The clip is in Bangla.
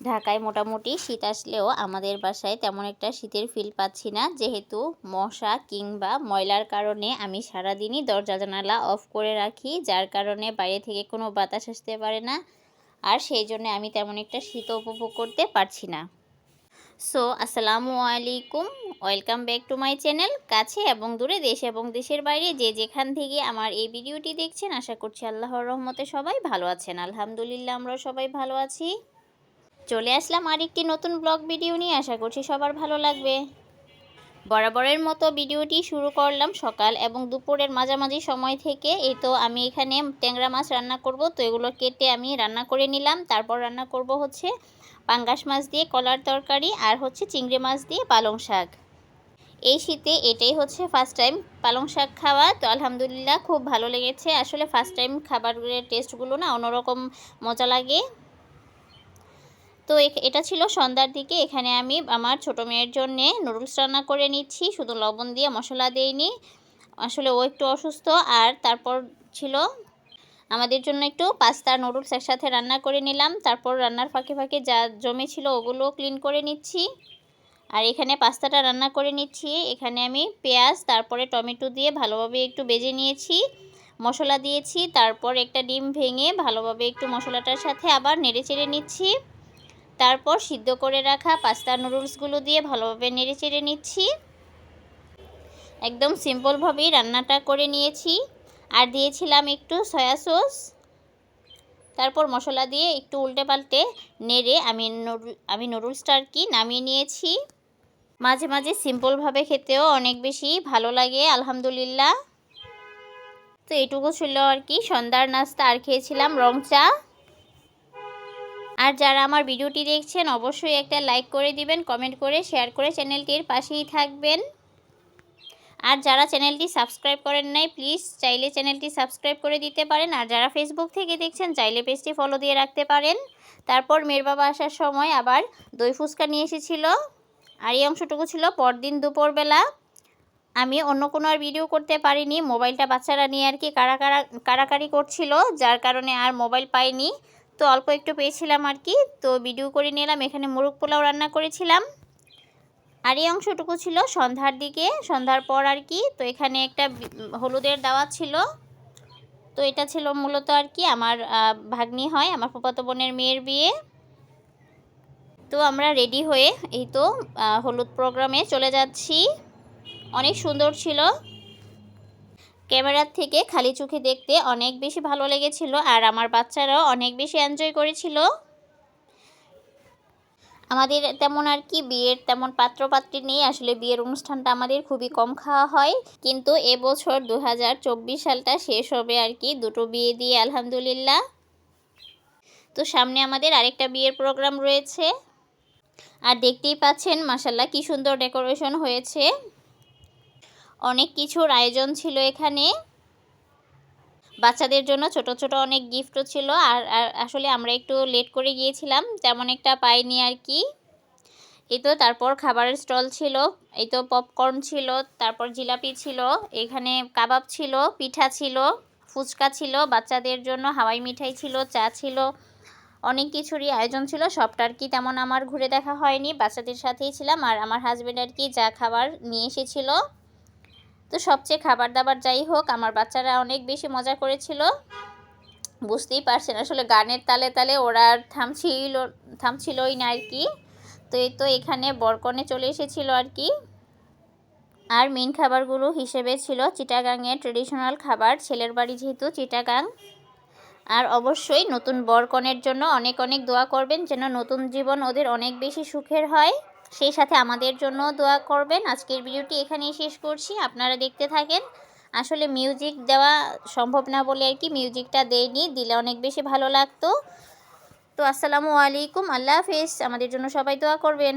ঢাকায় মোটামুটি শীত আসলেও আমাদের বাসায় তেমন একটা শীতের ফিল পাচ্ছি না। যেহেতু মশা কিংবা ময়লার কারণে আমি সারাদিনই দরজা জানালা অফ করে রাখি, যার কারণে বাইরে থেকে কোনো বাতাস আসতে পারে না। আর সেই জন্য আমি তেমন একটা শীত উপভোগ করতে পারছি না। সো আসসালামু আলাইকুম। Welcome back to my channel কাছে এবং দূরে দেশ এবং দেশের বাইরে যে যেখান থেকে আমার এই ভিডিওটি দেখছেন, আশা করছি আল্লাহর রহমতে সবাই ভালো আছেন। আলহামদুলিল্লাহ, আমরা সবাই ভালো আছি। চলে আসলাম আরেকটি নতুন ব্লগ ভিডিও নিয়ে। আশা করছি সবার ভালো লাগবে। বরাবরের মতো ভিডিওটি শুরু করলাম সকাল এবং দুপুরের মাঝামাঝি সময় থেকে। এই তো আমি এখানে ট্যাংরা মাছ রান্না করব। তো এগুলো কেটে আমি রান্না করে নিলাম। তারপর রান্না করব হচ্ছে পাঙ্গাস মাছ দিয়ে কলার তরকারি আর হচ্ছে চিংড়ি মাছ দিয়ে পালং শাক। এই শীতে এটাই হচ্ছে ফার্স্ট টাইম পালং শাক খাওয়া। তো আলহামদুলিল্লাহ খুব ভালো লেগেছে। আসলে ফার্স্ট টাইম খাবারের টেস্টগুলো না অন্যরকম মজা লাগে। তো এটা ছিল সন্ধ্যার দিকে। এখানে আমি আমার ছোটো মেয়ের জন্যে নুডলস রান্না করে নিচ্ছি। শুধু লবণ দিয়ে মশলা দেইনি। আসলে ও একটু অসুস্থ। আর তারপর ছিল আমাদের জন্য একটু পাস্তা, নুডলস একসাথে রান্না করে নিলাম। তারপর রান্নার ফাঁকে ফাঁকে যা জমে ছিল ওগুলো ক্লিন করে নিচ্ছি। আর এখানে পাস্তাটা রান্না করে নিচ্ছি। এখানে আমি পেঁয়াজ, তারপরে টমেটো দিয়ে ভালোভাবে একটু বেজে নিয়েছি, মশলা দিয়েছি। তারপর একটা ডিম ভেঙে ভালোভাবে একটু মশলাটার সাথে আবার নেড়ে চেড়ে নিচ্ছি। তারপর সিদ্ধ করে রাখা পাস্তা নুডলসগুলো দিয়ে ভালোভাবে নেড়ে চেড়ে নিচ্ছি। একদম সিম্পলভাবেই রান্নাটা করে নিয়েছি। আর দিয়েছিলাম একটু সয়া সস। তারপর মশলা দিয়ে একটু উল্টে পাল্টে নেড়ে আমি নুডল, আমি নুডলসটা আর কি নামিয়ে নিয়েছি। মাঝে মাঝে সিম্পলভাবে খেতেও অনেক বেশি ভালো লাগে, আলহামদুলিল্লাহ। তো এটুকু ছিল আর কি, সন্ধ্যার নাস্তা। আর খেয়েছিলাম রং চা। আর যারা আমার ভিডিওটি দেখছেন, অবশ্যই একটা লাইক করে দিবেন কমেন্ট করে শেয়ার করে চ্যানেলটির পাশেই থাকবেন। আর যারা চ্যানেলটি সাবস্ক্রাইব করেন নাই প্লিজ চাইলে চ্যানেলটি সাবস্ক্রাইব করে দিতে পারেন। আর যারা ফেসবুক থেকে দেখছেন, চাইলে পেজটি ফলো দিয়ে রাখতে পারেন। তারপর মেয়ের বাবা আসার সময় আবার দই ফুচকা নিয়ে এসেছিল। আর এই অংশটুকু ছিল পরদিন দুপুরবেলা। আমি অন্য কোনো আর ভিডিও করতে পারিনি। মোবাইলটা বাচ্চারা নিয়ে আর কি কারা কারা, কারাকারি করছিল, যার কারণে আর মোবাইল পাইনি। তো অল্প একটু পেয়েছিলাম আর কি। তো ভিডিও করে নিলাম, এখানে মুরগ পোলাও রান্না করেছিলাম। আর এই অংশটুকু ছিল সন্ধ্যার দিকে, সন্ধ্যার পর আর কি। তো এখানে একটা হলুদের দাওয়া ছিল। তো এটা ছিল মূলত আর কি আমার ভাগ্নি হয়, আমার ফুপাতো বোনের মেয়ের বিয়ে। তো আমরা রেডি হয়ে এই তো হলুদ প্রোগ্রামে চলে যাচ্ছি। অনেক সুন্দর ছিল। ক্যামেরার থেকে খালি চোখে দেখতে অনেক বেশি ভালো লেগেছিল আর আমার বাচ্চারাও অনেক বেশি এনজয় করেছিল। আমাদের তেমন আর কি, বিয়ের তেমন পাত্রপাত্রী নেই। আসলে বিয়ের অনুষ্ঠানটা আমাদের খুবই কম খাওয়া হয়। কিন্তু এবছর দু হাজার চব্বিশ সালটা শেষ হবে আর কি, দুটো বিয়ে দিয়ে আলহামদুলিল্লাহ। তো সামনে আমাদের আরেকটা বিয়ের প্রোগ্রাম রয়েছে। আর দেখতেই পাচ্ছেন মাসাল্লাহ কি সুন্দর ডেকোরেশন হয়েছে। অনেক কিছুর আয়োজন ছিল এখানে। বাচ্চাদের জন্য ছোট ছোট অনেক গিফটও ছিল। আর আসলে আমরা একটু লেট করে গিয়েছিলাম, তেমন একটা পাইনি আর কি। এই তো তারপর খাবারের স্টল ছিল, এই তো পপকর্ন ছিল, তারপর জিলাপি ছিল, এখানে কাবাব ছিল, পিঠা ছিল, ফুচকা ছিল, বাচ্চাদের জন্য হাওয়াই মিঠাই ছিল, চা ছিল, অনেক কিছুরই আয়োজন ছিল। সবটা আর কি তেমন আমার ঘুরে দেখা হয়নি, বাচ্চাদের সাথেই ছিলাম। আর আমার হাজব্যান্ড আর কি যা খাবার নিয়ে এসেছিল। তো সবচেয়ে খাবার দাবার যাই হোক, আমার বাচ্চারা অনেক বেশি মজা করেছিল। বুঝতেই পারছেন, আসলে গানের তালে তালে ওরা আর থামছিল, থামছিলই না আর কি। তো এই তো এখানে বরকনে চলে এসেছিল আর কি। আর মেন খাবারগুলো হিসেবে ছিল চিটাগাংয়ের ট্রেডিশনাল খাবার, ছেলের বাড়ি যেহেতু চিটাগাং। আর অবশ্যই নতুন বরকনের জন্য অনেক অনেক দোয়া করবেন যেন নতুন জীবন ওদের অনেক বেশি সুখের হয়। সেই সাথে আমাদের জন্য দোয়া করবেন। আজকের ভিডিওটি এখানেই শেষ করছি। আপনারা দেখতে থাকেন। আসলে মিউজিক দেওয়া সম্ভব না বলে আর কি মিউজিকটা দেয়নি দিলে অনেক বেশি ভালো লাগতো। তো আসসালামু আলাইকুম। আল্লাহ হাফেজ। আমাদের জন্য সবাই দোয়া করবেন।